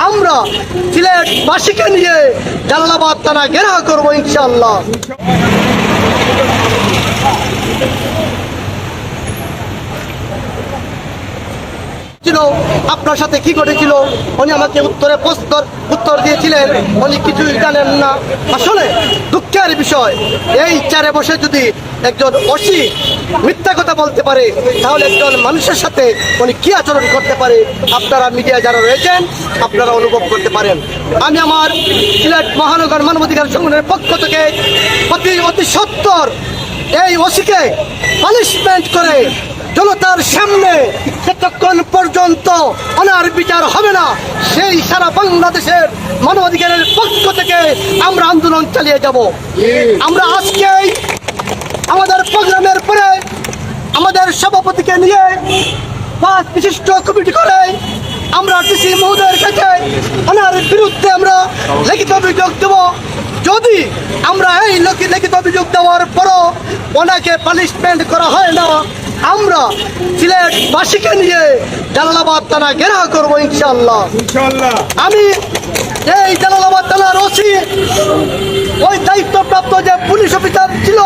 আমরা সিলেটবাসীকে নিয়ে জালালাবাদ তারা ঘেরা করব ইনশাল্লাহ আপনার সাথে কি ঘটেছিল? উনি আমাকে উত্তরে প্রস্তর উত্তর দিয়েছিলেন, উনি কিছুই জানেন না। আসলে দুঃখের বিষয়, এই চারে বসে যদি একজন অসি মিথ্যা কথা বলতে পারে, তাহলে একজন মানুষের সাথে উনি কি আচরণ করতে পারে? আপনারা মিডিয়া যারা রয়েছেন, আপনারা অনুভব করতে পারেন। আমি আমার সিলেট মহানগর মানবাধিকার সংগঠনের পক্ষ থেকে অতি অতি সত্তর এই ওসিকে পানিশমেন্ট করে জনতার সামনে যতক্ষণ পর্যন্ত অনার বিচার হবে না। সেই সারা বাংলাদেশের মানবাধিকারের পক্ষ থেকে আমরা আন্দোলন চালিয়ে যাব। আমরা আজকেই আমাদের প্রোগ্রামের পরে আমাদের সভাপতিকে নিয়ে পাঁচ বিশিষ্ট কমিটি করে আমরা ডিসি মহোদয়ের কাছে ওনার বিরুদ্ধে আমরা লিখিত অভিযোগ দেব। যদি আমরা এই লিখিত অভিযোগ দেওয়ার ওনাকে পানিশমেন্ট করা হয় না। আমরা সিলেটবাসীকে নিয়ে জালালাবাদ থানা ঘেরা করব ইনশাল্লাহ আমি এই জালালাবাদ থানার ওসি ওই দায়িত্বপ্রাপ্ত যে পুলিশ অফিসার ছিল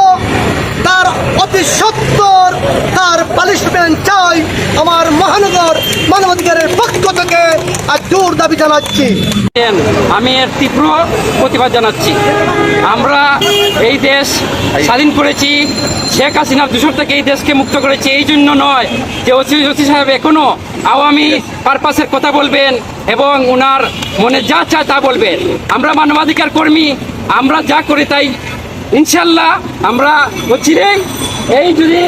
তার অতি সত্তর তার পানিশমেন্ট চাই। আমার মহানগর মানবাধিকারের পক্ষ থেকে আর জোর দাবি জানাচ্ছি। আমি এর তীব্র প্রতিবাদ জানাচ্ছি। আমরা এই দেশ স্বাধীন করেছি, শেখ হাসিনার দূষণ থেকে এই দেশকে মুক্ত করেছি। এই জন্য নয় যে ওসি ওসি সাহেব এখনও আওয়ামী পারপাসের কথা বলবেন এবং ওনার মনে যা চায় তা বলবেন। আমরা মানবাধিকার কর্মী, আমরা যা করি তাই। ইনশাল্লাহ আমরা অচিরেই এই যদি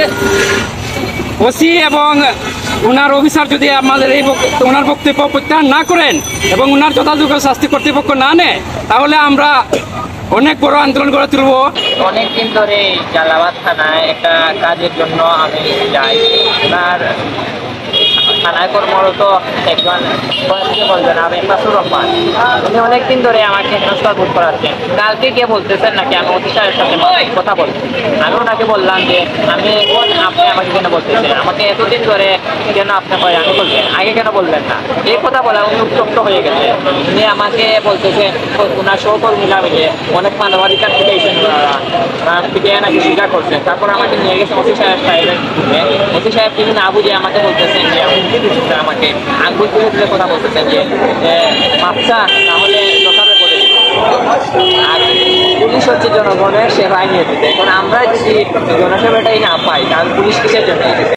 ওসি এবং ওনার অফিসার যদি আমাদের এই ওনার বক্তব্য প্রত্যাহার না করেন এবং ওনার যথাযোগ্য শাস্তি কর্তৃপক্ষ না নেয় তাহলে আমরা অনেক বড় আন্দোলন করে তুলব। অনেকদিন ধরে জালাবাদ থানায় একটা কাজের জন্য আমি যাই। ওনার থানায় কর্মরত একজন বয়স্ক বলবেন আমি মাসুর রহমান। উনি অনেকদিন ধরে আমাকে হেনস্থার বোধ করাচ্ছেন। কালকে গিয়ে বলতেছেন নাকি আমি অতি সাহেবের সাথে কথা বলছি। আমি ওনাকে বললাম যে, আমি আপনি আমাকে কেন বলতেছেন? আমাকে এতদিন ধরে কেন আপনি হয়রানি করবেন আগে কেন বলবেন না? এই কথা বলা উনি উত্তপ্ত হয়ে গেছে। উনি আমাকে বলতেছেন ওনার সহকর্মীরা মিলে অনেক মানবাধিকার থেকে এসেছেন থেকে নাকি স্বীকার করছেন তারপর আমাকে নিয়ে গেছে ওসি সাহেব সাহেবের। ওসি সাহেব তিনি না বুঝে আমাকে বলতেছেন যে দিচ্ছে আমাকে আঙ্গুল তুলে কথা বলতেছেন যে বাচ্চা, তাহলে দোকানে করে আর পুলিশ হচ্ছে জনগণের সেবায় নিয়ে দিতে এখন আমরা যদি জনসেবাটাই না পাই, তাহলে পুলিশ কিসের জন্য